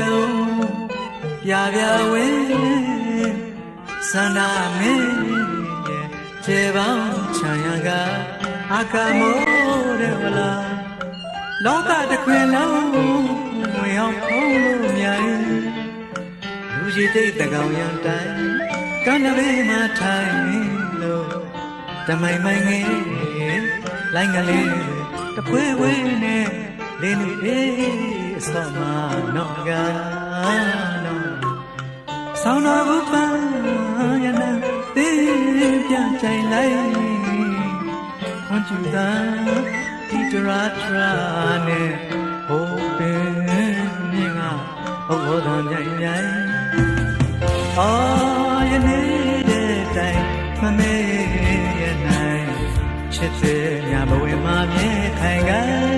ယုံပြပြဝဲစန္ဒမင်းရဲ့ခြေပေါင်းချမ်းရကအခမိုးတဲ့ဝလာလောကတစ်ခွင်လုံးဝင်အောင်ဖုံးလို့မြိုင်လူကြီးတိတ်တကောင်ရန်တိုင်ကန္နဘေးမှာထိုင်လို့တမိုင်မိုင်ငယ်လိုင်းကလေးတပွဲပွဲနဲ့လင်းနေ အေးအစောမနော်ကနော်ဆောင်းတော်ဘူးပန်းရနာသေးပြကြိုင်လိုက်ခွန်ကျူသာဒီတရာထရာနဲ့ဟိုပင်မြင်ကဟောတော်ကြိုင်ကြိုင်အော်ယနေ့တဲ့တိုင်မမေ့ရနိုင်ချစ်တဲ့ညာဘဝမှာမြဲခိုင်ခိုင်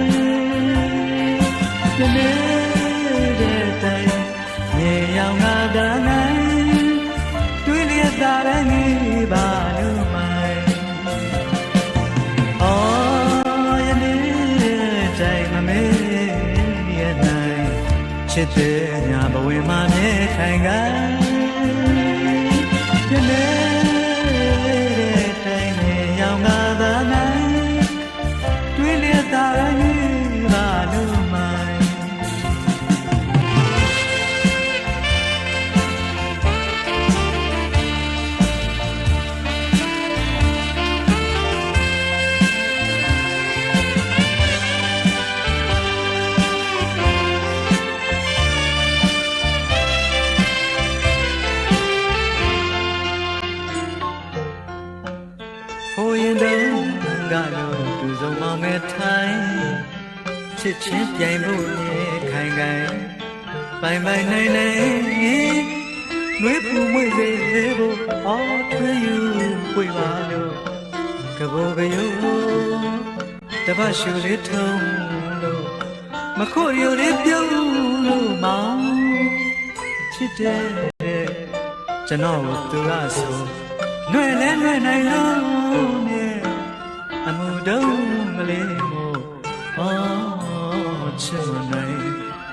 ချစ်တဲ့ညာဘဝမှာမြဲခိုင်ခို ငယ်ထိုင်ချစ်ချင်းပြိုင်ဖို့လေခိုင်ခိုင်ပိုင်ပိုင်နိုင်နိုင်နှွေးပူမွေ့စေဖို့အော်ထွေးယူပွေပါလို့ကဘောကယုတပတ်ရှူလေးထုံလို့မခုတ်ရုံလေးပြုံးလို့မောင်ချစ်တဲ့ကျွန်တော်ကိုသူကဆိုနှွေလဲနှွေနိုင်လို့နဲ့အမှုတော့ လေးမို့အော်ချစ်မနိုင်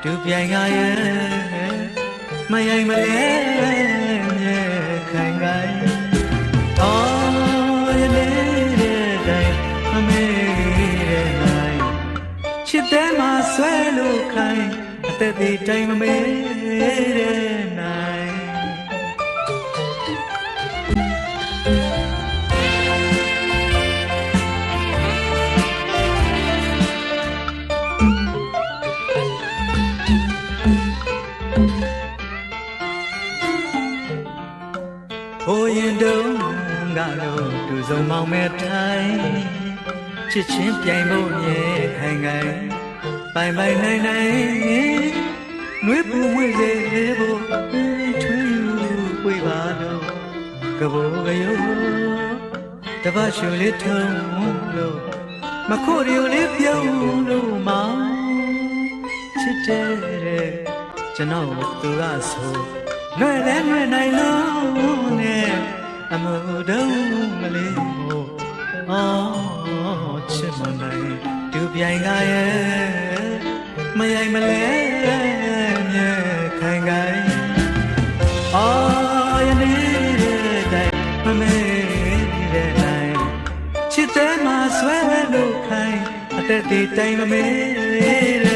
ဒူပြိုင်ကရဲ့မယိုင်မလဲမြဲခိုင်ခိုင်အော်ရနေတဲ့တိုင်မမေ့တဲ့နိုင်ချစ်တဲ့မှာဆွဲလို့ခိုင်အသက်ဒီတိုင်မမေ့တဲ့နိုင် ဟိုရင်တုံးကတော့သူဆုံးမောင်မဲ့ထိုင်ချစ်ချင်းပြိုင်ဖို့မြဲခိုင်ခိုင်ပိုင်ပိုင်နိုင်နိုင်နှွေးပူမွေစေဖို့ထွေးယူပွေပါတော့ကဘောကယောတပတ်ရှူလေးထုံလို့မခို့ရီလေးပြုံးလို့မောင်ချစ်တဲ့ကျွန်တော်သူကဆို နှွဲလဲနှွဲနိုင်လို့နဲ့အမှုတုံးမလေးမို့အော်ချစ်မနိုင်ဒူပြိုင်ကရဲ့မယိုင်မလဲမြဲခိုင်ခိုင်အော်ယနေ့တဲ့တိုင်မမေ့တဲ့တိုင်ချစ်တဲ့မှာဆွဲလို့ခိုင်အသက်ဒီတိုင်မမေ့တဲ့